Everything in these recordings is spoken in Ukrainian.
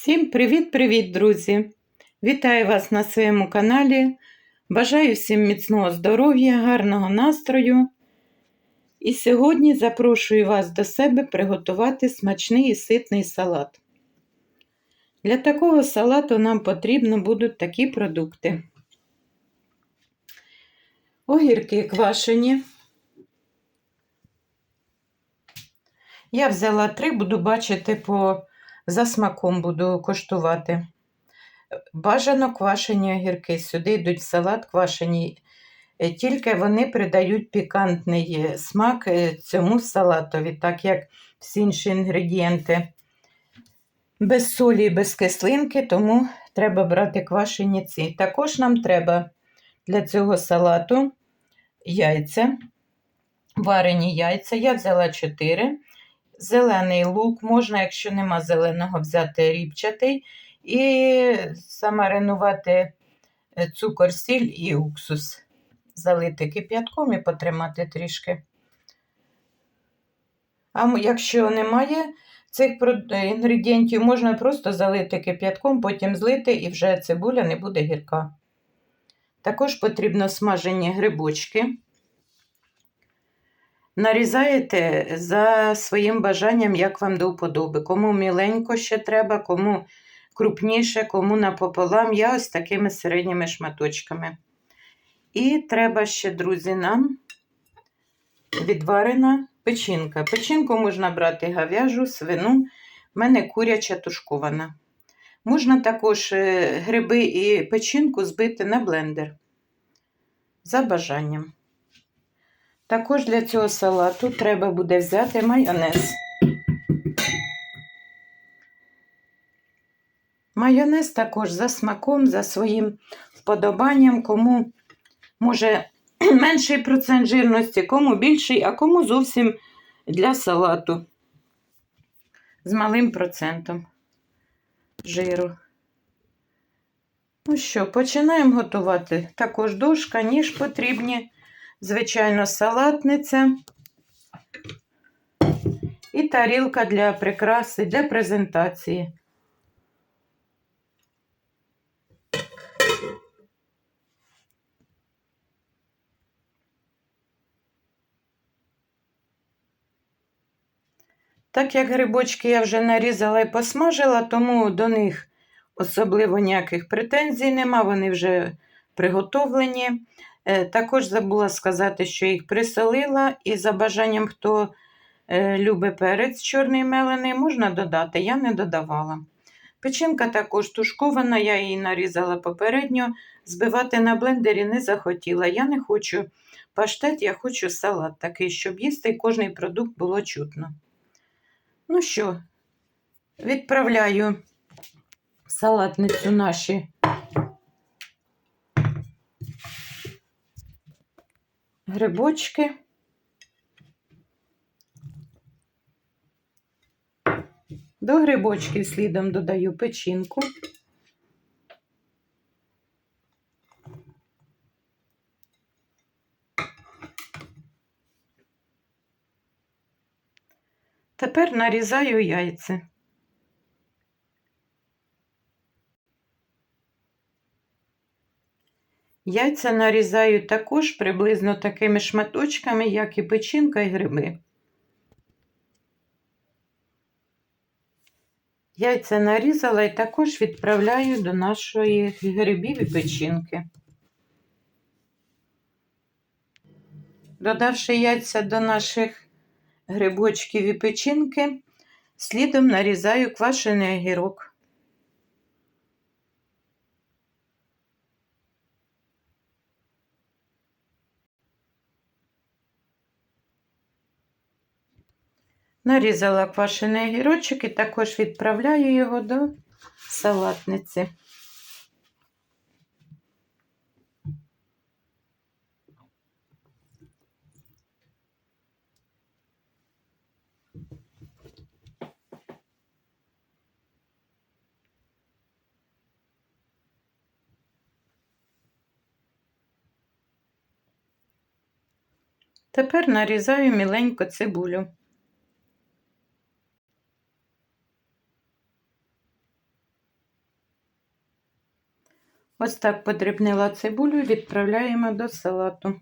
Всім привіт-привіт, друзі! Вітаю вас на своєму каналі. Бажаю всім міцного здоров'я, гарного настрою. І сьогодні запрошую вас до себе приготувати смачний і ситний салат. Для такого салату нам потрібно будуть такі продукти: огірки квашені. Я взяла три, буду бачити по за смаком буду коштувати. Бажано квашені огірки. Сюди йдуть салат квашені, Е, тільки вони придають пікантний е, смак е, цьому салатові, так як всі інші інгредієнти без солі і без кислинки, тому треба брати квашені ці. Також нам треба для цього салату яйця, варені яйця. Я взяла 4. Зелений лук, можна, якщо нема зеленого, взяти ріпчатий і замаринувати цукор, сіль і уксус залити кип'ятком і потримати трішки. А якщо немає цих інгредієнтів, можна просто залити кип'ятком, потім злити і вже цибуля не буде гірка. Також потрібно смажені грибочки. Нарізаєте за своїм бажанням, як вам до вподоби. Кому міленько ще треба, кому крупніше, кому напополам. Я ось такими середніми шматочками. І треба ще, друзі, нам відварена печінка. Печінку можна брати гав'яжу, свину, в мене куряча тушкована. Можна також е, гриби і печінку збити на блендер за бажанням. Також для цього салату треба буде взяти майонез. Майонез також за смаком, за своїм вподобанням, кому може менший процент жирності, кому більший, а кому зовсім для салату з малим процентом жиру. Ну що, починаємо готувати. Також дошка, ніж потрібні, звичайно, салатниця і тарілка для прикраси, для презентації. Так як грибочки я вже нарізала і посмажила, тому до них особливо ніяких претензій нема, вони вже приготовлені. Е, також забула сказати, що їх присолила, і за бажанням, хто е, любить перець чорний мелений, можна додати, я не додавала. Печінка також тушкована, я її нарізала попередньо, збивати на блендері не захотіла. Я не хочу паштет, я хочу салат такий, щоб їсти і кожний продукт було чутно. Ну що, відправляю салатницю наші. Грибочки. До грибочків слідом додаю печінку. Тепер нарізаю яйця. Яйця нарізаю також приблизно такими шматочками, як і печінка і гриби. Яйця нарізала і також відправляю до нашої грибів і печінки. Додавши яйця до наших грибочків і печінки, слідом нарізаю квашений огірок. Нарізала квашений огірочок і також відправляю його до салатниці. Тепер нарізаю міленько цибулю. Ось так подрібнила цибулю відправляємо до салату.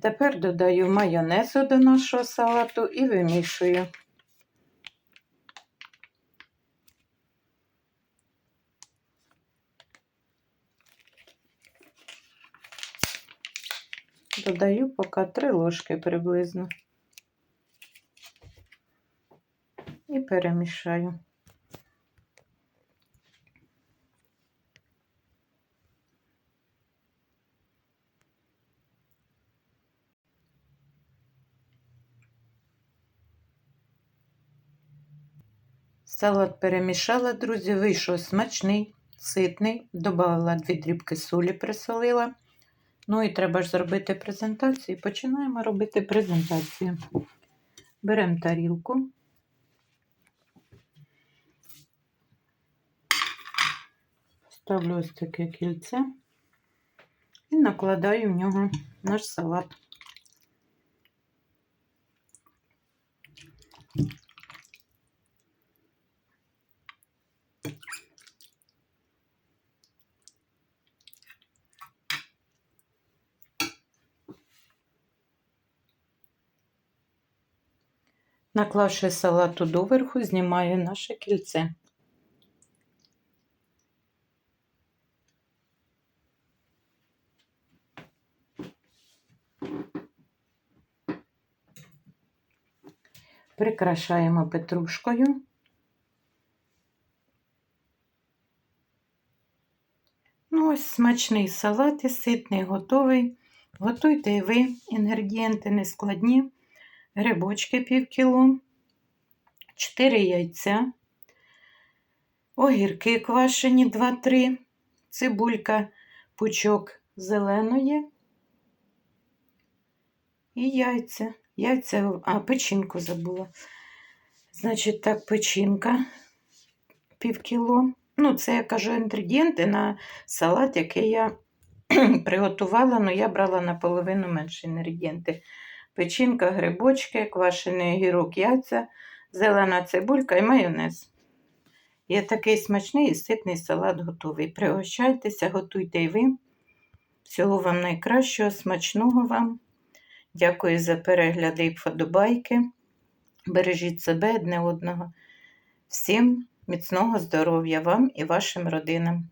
Тепер додаю майонезу до нашого салату і вимішую. Додаю поки 3 ложки приблизно. І перемішаю. Салат перемішала, друзі, вийшов смачний, ситний. Добавила дві дрібки солі, присолила. Ну і треба ж зробити презентацію. Починаємо робити презентацію. Беремо тарілку. Ставлю ось таке кільце і накладаю в нього наш салат. Наклавши салату доверху, знімаю наше кільце. Прикрашаємо петрушкою. Ну, ось смачний салат і ситний, готовий. Готуйте і ви інгредієнти нескладні грибочки пів кіло, 4 яйця, огірки квашені 2-3, цибулька, пучок зеленої і яйця. Яйця, а печінку забула. Значить, так, печінка пів кіло. Ну, це я кажу інгредієнти на салат, який я приготувала, але я брала наполовину менше інгредієнти печінка, грибочки, квашений огірок, яйця, зелена цибулька і майонез. Є такий смачний і ситний салат готовий. Пригощайтеся, готуйте і ви. Всього вам найкращого, смачного вам. Дякую за перегляди і вподобайки. Бережіть себе одне одного. Всім міцного здоров'я вам і вашим родинам.